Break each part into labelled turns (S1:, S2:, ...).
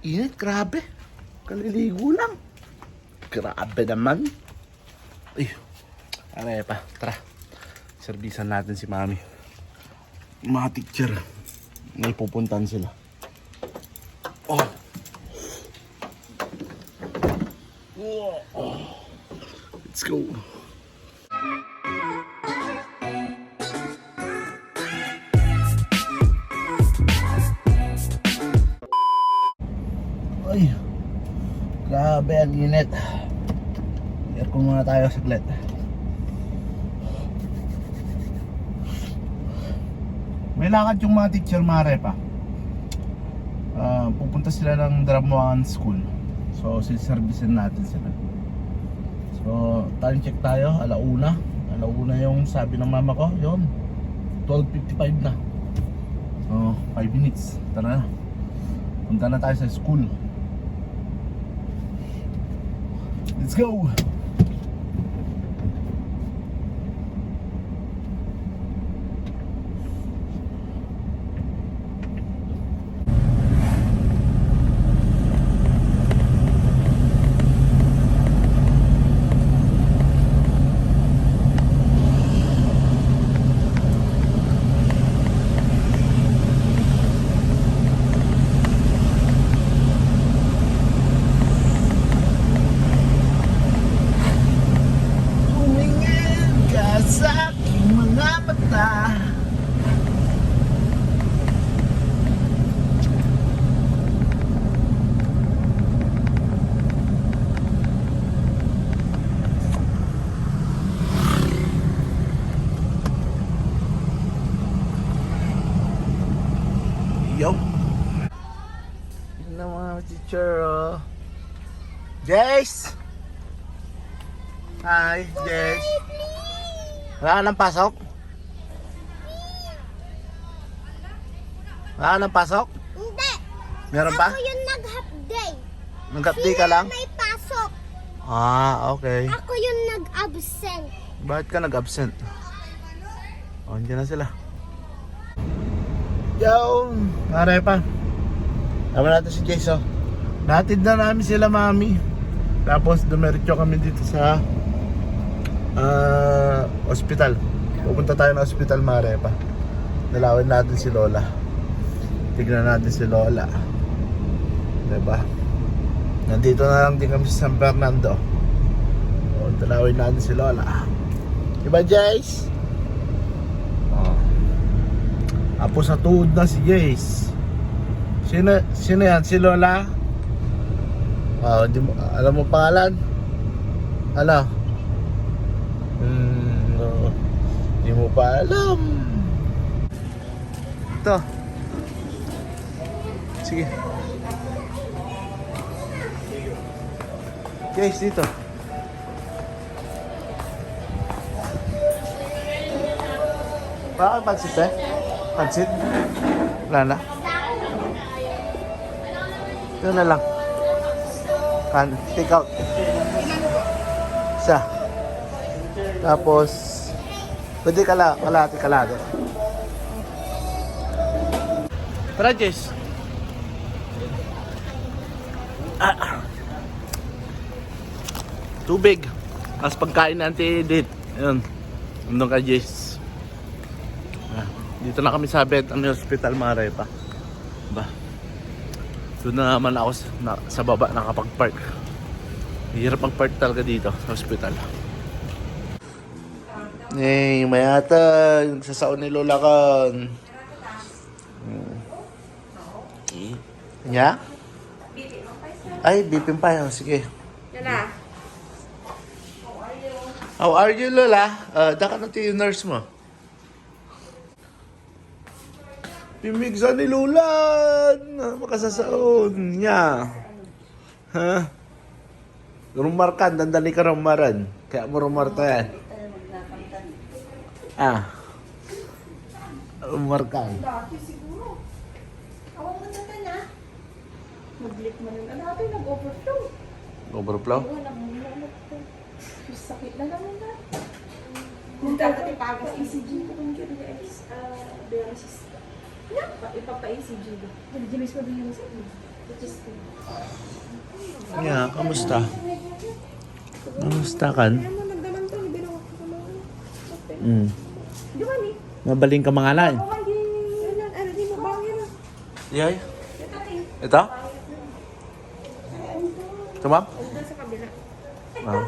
S1: Init, grabe. Kaliligo lang. Grabe naman. Ay, aray pa. Tara. Servisan natin si Mami. Mga teacher. May pupuntan sila. Oh. Oh. Let's go. Grabe ang init. Aircon muna tayo saglit. May lakad yung mga teacher mare pa. Ah, pupunta sila ng Dramawan School. So, siservisin natin sila. So, time check tayo, alauna. Alauna yung sabi ng mama ko, yun. 12.55 na. So, 5 minutes. Tara na. Punta na tayo sa school. Let's go! Teacher oh. Jace! Hi, Jess. Wala ka ng pasok? Wala ka ng pasok?
S2: Hindi.
S1: Meron pa?
S2: Ako yung nag-half day.
S1: Nag-update ka lang?
S2: May pasok.
S1: Ah, okay.
S2: Ako yung nag-absent.
S1: Bakit ka nag-absent? Oh, andyan na sila. Yo! Pare pa. Tama natin si Jace, oh. Natid na namin sila, mami. Tapos, dumiretso kami dito sa ah, ospital. Pupunta tayo ng ospital, Mare pa. Dalawin natin si Lola. Tignan natin si Lola. Diba? Nandito na lang din kami sa San Fernando. O, dalawin natin si Lola. Diba, Jace? Oh. Apo sa tuhod na si Jace. Sino, sino yan? Si Lola? Ah, hindi mo, alam mo pangalan? Ano? Hmm, no. Hindi mo pa alam. Ito. Sige. Guys, dito. Bakit pansit eh? Pansit? Wala na? Ito na lang. Kan, take out. Isa. Tapos, pwede kala, kalahati. Tara, Jess. Ah. Tubig. Tapos pagkain na Auntie Edith. Ayun. Nandun ka, Jess. Ah, dito na kami sa bed, ang hospital, mga repa. Doon na naman ako sa, na, sa baba nakapag-park. Hirap mag-park talaga dito sa hospital. Eh, mayata. Nagsasaon ni Lola kan. Hmm. Eh, Nya? Ay, bipin pa yun. Sige.
S3: Lola,
S1: How are you, Lola? Uh, daka na yung nurse mo. Pimigsa ni Lola. Makasasaon niya. Ha? Rumarkan, dandali ka rumaran. Kaya mo rumarta yan. Ah. Rumarkan.
S3: dati siguro. Awang mo na ka na. Mag-lick mo nun. Ano natin, nag-overflow.
S1: Overflow?
S3: Sakit na naman na. Nung dati pagas ECG ko kung kaya guys. Dialysis. Yeah, ipapa-ECG ko. Dialysis ko din yung sa
S1: Yeah, kamusta? Kamusta kan?
S3: Ano mo.
S1: Mm.
S3: Di ba ni?
S1: Mabaling ka mga lain.
S3: Ano, mo ah.
S1: Yay? Ito? Ito ma'am?
S3: Doon sa kabila.
S1: Ah.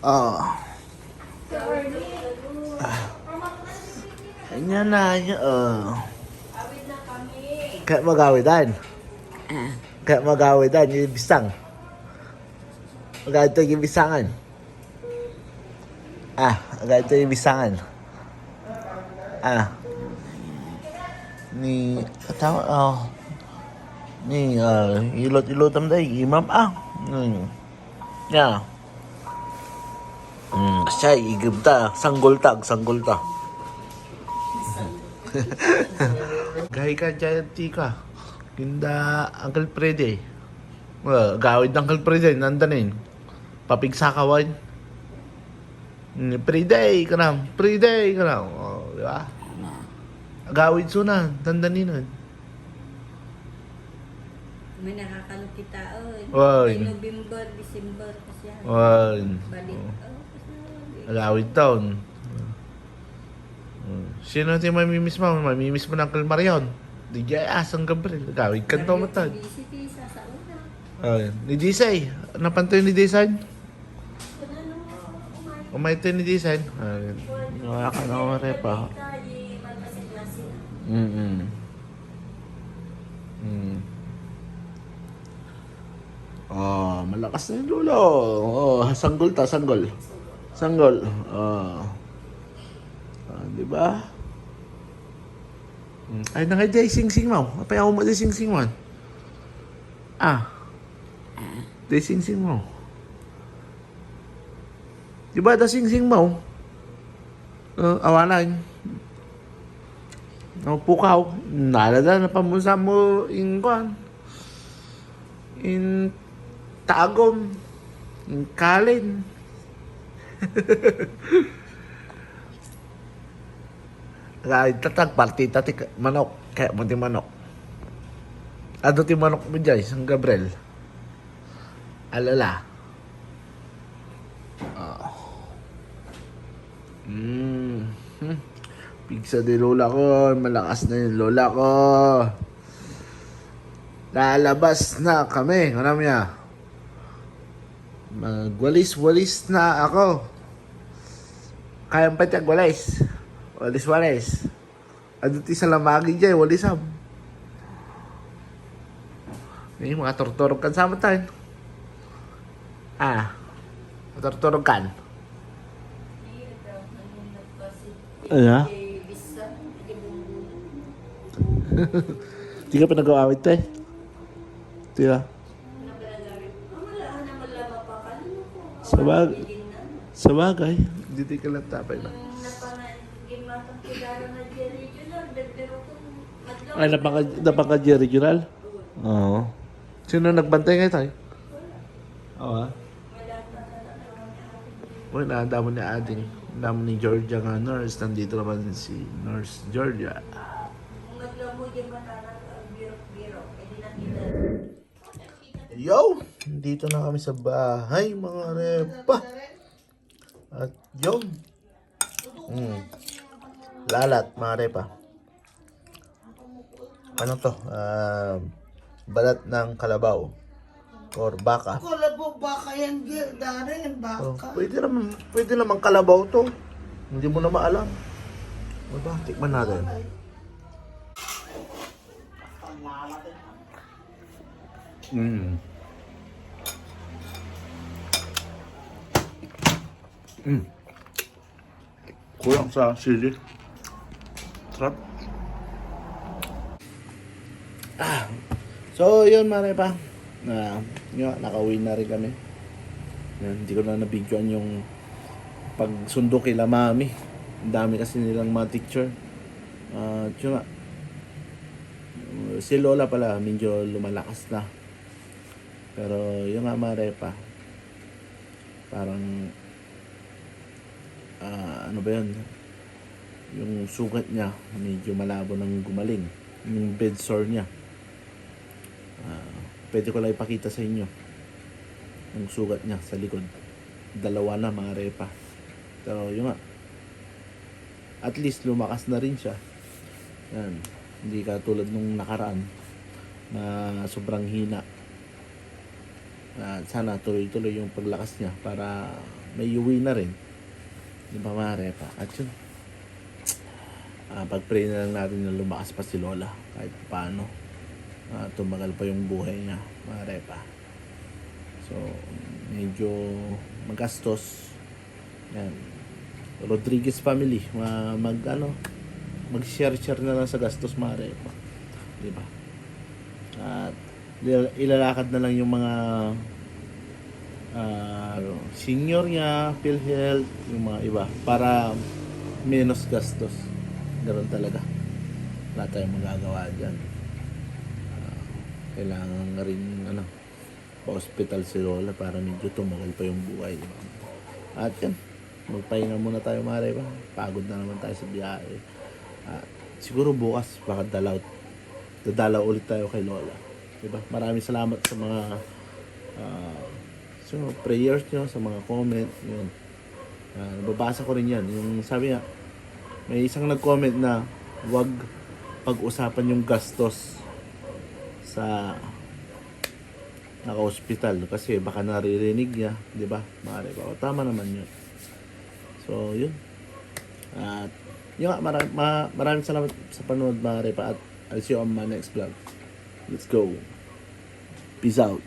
S1: Ah. Kanya na yun. Oh. Kaya magawitan. Kaya magawitan yung bisang. Ito yung bisangan. Ah, magawid ito yung bisangan. Ah. Ni, tama, oh. Ni, uh, ilot-ilotam day, imam ah. Hmm. Yeah. Hmm, siya, igib ta, sanggol ta, sanggol ta. Gahi ka dyan, tika. Kinda, Uncle Freddy. Well, gawid ng Uncle Freddy, nandanin. Papigsa ka wan. Pre-day ka na, pre-day ka na. Oh, di ba? Gawid suna, tandanin nun.
S4: May nakakalong kita, oy.
S1: Oy.
S4: May November, December kasi yan.
S1: Wan.
S4: Balik. Oh,
S1: Gawid taon. Hmm. Sino natin mamimiss mo? Mamimiss mo ng Uncle Marion. Di jaya asang Gabriel. Gawid ka to matag. Ay, ni Disay. Napantoy ni Disay? Umay to ni Disay. Ay, wala ka na umare pa. Mm -mm. Mm. Oh, malakas na yung lulo. Oh, sanggol ta, sanggol. Sanggol. Oh. Di ba? Mm. Ay, nangay jay sing sing mo. Apa ako mo di sing sing mo? Ah. Di sing sing mo. Di ba da sing sing mo? Uh, awalan. No, pukaw. Nalada na pamusa mo in kwan. In tagom. In kalin. Kahit tatag, party tatik, manok. Kaya mo manok. Ano ti manok mo dyan, San Gabriel? Alala. Ah. Mm. Hmm. Pigsa di lola ko. Malakas na yung lola ko. Lalabas na kami. Ano niya? Magwalis-walis na ako. Kaya pa tiyag walis. Walis-walis. Ano ti sa lamagi dyan, walisam. May mga tortorog kan sama tayo. Ah, tortorog kan. Ano? Di ka pa nag-awit tayo? Di ba? Sa bagay. Sa bagay. Hindi ka lang tapay na. Ay, napaka, napaka regional? Oo. Sino nagbantay ngayon tayo? Oo ah. Uy, naandamo ni Ading. Naandamo ni Georgia nga nurse. Nandito naman si Nurse Georgia. Yo! Dito na kami sa bahay, mga repa. At yun. Mm. Lalat, mga repa. Ano to? Ah, balat ng kalabaw. Or baka.
S5: Kalabaw baka yan, Gil. Dari yan,
S1: Oh,
S5: baka.
S1: pwede naman, pwede naman kalabaw to. Hindi mo na maalam. Diba? Tikman natin. Mm. Mm. Kulang sa sili. Sarap. Ah. So, yun mare pa. Na, yun, nakauwi na rin kami. Yan, hindi ko na nabigyan yung pagsundo kila mami. Ang dami kasi nilang mga teacher. Ah, uh, nga, uh, si Lola pala medyo lumalakas na. Pero yung nga mare pa, parang ah, ano ba yun? Yung sugat niya medyo malabo nang gumaling. yung bed sore niya. Ah, pwede ko lang ipakita sa inyo yung sugat niya sa likod. Dalawa na mga repa. Pero yun nga. At least lumakas na rin siya. Yan. Hindi ka tulad nung nakaraan na sobrang hina. At sana tuloy-tuloy yung paglakas niya para may uwi na rin. Di ba mga repa? At yun. Ah, pag-pray na lang natin na lumakas pa si Lola kahit paano. Ah, tumagal pa yung buhay niya, mga repa. So, medyo magastos. Yan. Rodriguez family, ma mag ano, mag-share-share na lang sa gastos, mga repa. Di ba? At il- ilalakad na lang yung mga ah, senior niya, PhilHealth, yung mga iba para menos gastos. Ganun talaga. Wala tayong magagawa dyan. Ah, kailangan nga rin ano, pa-hospital si Lola para medyo tumagal pa yung buhay. di ba? At yan, magpahinga muna tayo mare ba? Pagod na naman tayo sa biyahe. At siguro bukas baka dalaw, dadalaw ulit tayo kay Lola. Diba? Maraming salamat sa mga ah, so, prayers nyo, sa mga comment. Yun. Ah, nababasa ko rin yan. Yung sabi nga, may isang nag-comment na wag pag-usapan yung gastos sa naka-hospital kasi baka naririnig niya, 'di ba? Mare ba? Tama naman 'yun. So, 'yun. At yun nga, marami, ma, maraming salamat sa panonood, Mare pa at I'll see you on my next vlog. Let's go. Peace out.